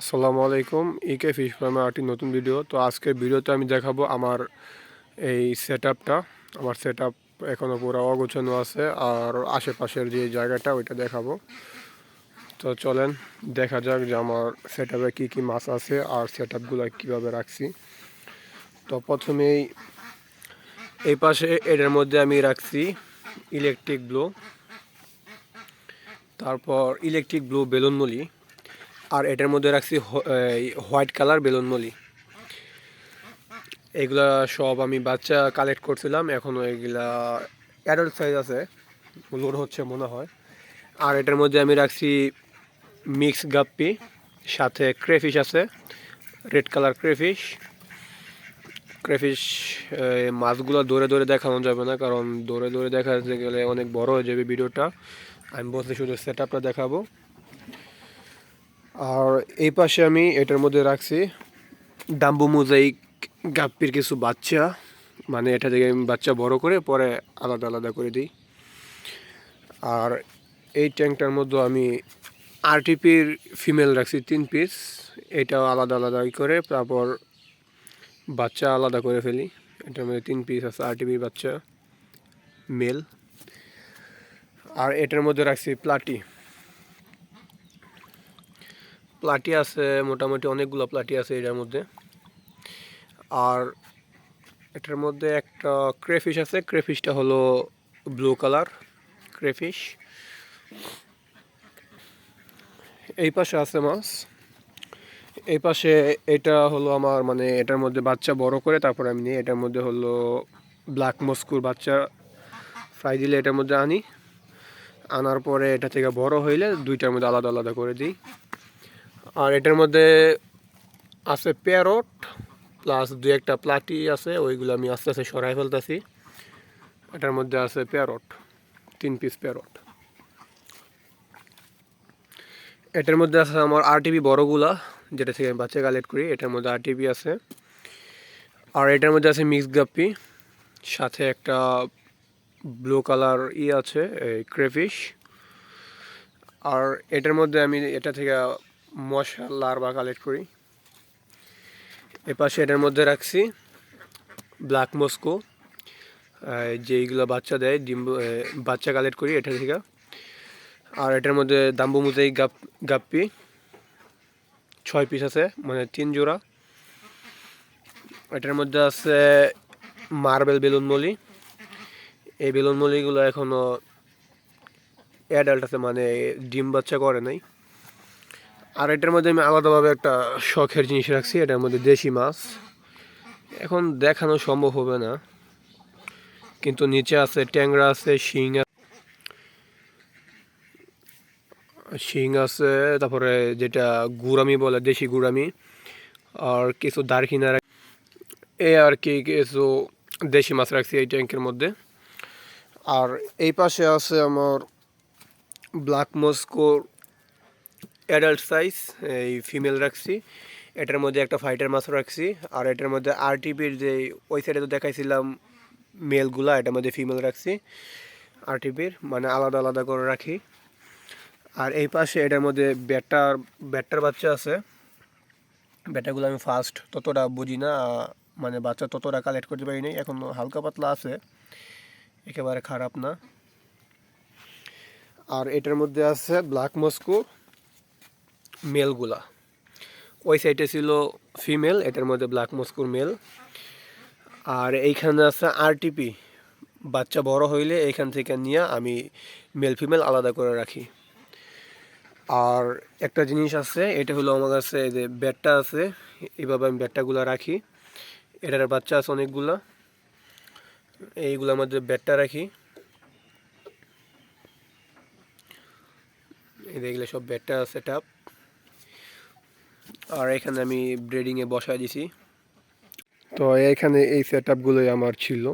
আসসালামু আলাইকুম ইকে ফিশ ফার্মে আরেকটি নতুন ভিডিও তো আজকের ভিডিওতে আমি দেখাবো আমার এই সেট আমার সেট আপ এখনও পুরো অগোছানো আছে আর আশেপাশের যে জায়গাটা, ওইটা দেখাবো। তো চলেন, দেখা যাক যে আমার সেট আপে কী কী মাছ আছে আর সেট আপগুলো কীভাবে রাখছি। তো প্রথমেই এই পাশে এটার মধ্যে আমি রাখছি ইলেকট্রিক ব্লু তারপর ইলেকট্রিক ব্লু বেলুন মলি আর এটার মধ্যে রাখছি হোয়াইট কালার বেলুন মলি এগুলা সব আমি বাচ্চা কালেক্ট করছিলাম এখনও এগুলা অ্যাডাল্ট সাইজ আছে লোড হচ্ছে মনে হয়। আর এটার মধ্যে আমি রাখছি মিক্স গাপ্পি, সাথে ক্রেফিশ আছে রেড কালার ক্রেফিশ ক্রেফিশ মাছগুলো দৌড়ে দৌড়ে দেখানো যাবে না, কারণ দৌড়ে দৌড়ে দেখাতে গেলে অনেক বড় হয়ে যাবে ভিডিওটা। আমি বলতে শুধু সেট আপটা দেখাবো। আর এই পাশে আমি এটার মধ্যে রাখছি ডাম্বু মোজাইক গাপ্পির কিছু বাচ্চা। মানে এটা থেকে আমি বাচ্চা বড় করে পরে আলাদা আলাদা করে দিই। আর এই ট্যাঙ্কটার মধ্যে আমি আরটিপির ফিমেল রাখছি তিন পিস। এটাও আলাদা আলাদা করে তারপর বাচ্চা আলাদা করে ফেলি। এটার মধ্যে তিন পিস আছে, আরটিপির বাচ্চা, মেল। আর এটার মধ্যে রাখছি প্লাটি। প্লাটি আছে, মোটামুটি অনেকগুলো প্লাটি আছে এটার মধ্যে। আর এটার মধ্যে একটা ক্রেফিশ আছে ক্রেফিশটা হলো ব্লু কালার ক্রেফিশ এই পাশে আছে মাছ। এই পাশে এটা হলো আমার মানে এটার মধ্যে বাচ্চা বড় করে, তারপর আমি নিই এটার মধ্যে হলো ব্ল্যাক মস্কুর বাচ্চা ফ্রাই দিলে এটার মধ্যে আনি। আনার পরে এটা থেকে বড় হইলে দুইটার মধ্যে আলাদা আলাদা করে দিই। আর এটার মধ্যে আছে প্যারট প্লাস দু একটা প্লাটি আছে, ওইগুলো আমি আস্তে আস্তে সরাই ফেলতেছি। এটার মধ্যে আছে প্যারট, তিন পিস প্যারট। এটার মধ্যে আছে আমার আরটিপি বড়গুলা, যেটা থেকে আমি বাচ্চা কালেক্ট করি, এটার মধ্যে আরটিপি আছে। আর এটার মধ্যে আছে মিক্স গাপ্পি সাথে একটা ব্লু কালার ই আছে ক্রেফিশ আর এটার মধ্যে আমি, এটা থেকে মশা লার্ভা কালেক্ট করি। এপাশে এটার মধ্যে রাখছি ব্ল্যাক মস্কো। যেইগুলো বাচ্চা দেয়, ডিম বাচ্চা কালেক্ট করি এটা থেকে। আর এটার মধ্যে দাম্বু মুজাই গাপ, গাপ্পি। ছয় পিস আছে মানে তিন জোড়া। এটার মধ্যে আছে মার্বেল বেলুন মলি। এই বেলুন মলিগুলো এখনও অ্যাডাল্ট আছে মানে ডিম বাচ্চা করে নাই। আর এটার মধ্যে আমি আলাদাভাবে একটা শখের জিনিস রাখছি, এটার মধ্যে দেশি মাছ। এখন দেখানো সম্ভব হবে না, কিন্তু নিচে আছে ট্যাংরা আছে, শিং শিং আছে, তারপরে যেটা গুড়ামি বলে, দেশি গুড়ামি, আর কিছু দারখিনা এ আর কি কিছু দেশি মাছ রাখছি এই ট্যাঙ্কের মধ্যে। আর এই পাশে আছে আমার ব্ল্যাক মস্কোর অ্যাডাল্ট সাইজ এই ফিমেল রাখছি। এটার মধ্যে একটা ফাইটার মাছ রাখছি। আর এটার মধ্যে আরটিপির যে ওই সাইডে তো দেখাইছিলাম মেলগুলা এটার মধ্যে ফিমেল রাখছি। আরটিপির মানে আলাদা আলাদা করে রাখি। আর এই পাশে এটার মধ্যে ব্যাটার ব্যাটার বাচ্চা আছে। ব্যাটাগুলো আমি ফার্স্ট ততটা বুঝি না মানে বাচ্চা ততটা কালেক্ট করতে পারিনি এখন হালকা পাতলা আছে। একেবারে খারাপ না। আর এটার মধ্যে আছে ব্ল্যাক মস্কো মেলগুলা। ওই সাইডে ছিল ফিমেল এটার মধ্যে ব্ল্যাক মস্কুর মেল আর এইখানে আছে আরটিপি বাচ্চা বড় হইলে এইখান থেকে নিয়ে আমি মেল ফিমেল আলাদা করে রাখি। আর একটা জিনিস আছে, এটা হলো আমার কাছে যে ব্যাটটা আছে এইভাবে আমি ব্যাটটাগুলো রাখি। এটার বাচ্চা আছে অনেকগুলা। এইগুলোর মধ্যে ব্যাটটা রাখি। এই দেখলে সব ব্যাটটা আছে আপ আর এখানে আমি ব্রেডিংয়ে বসায় দিছি। তো এখানে এই সেট আপগুলোই আমার ছিল।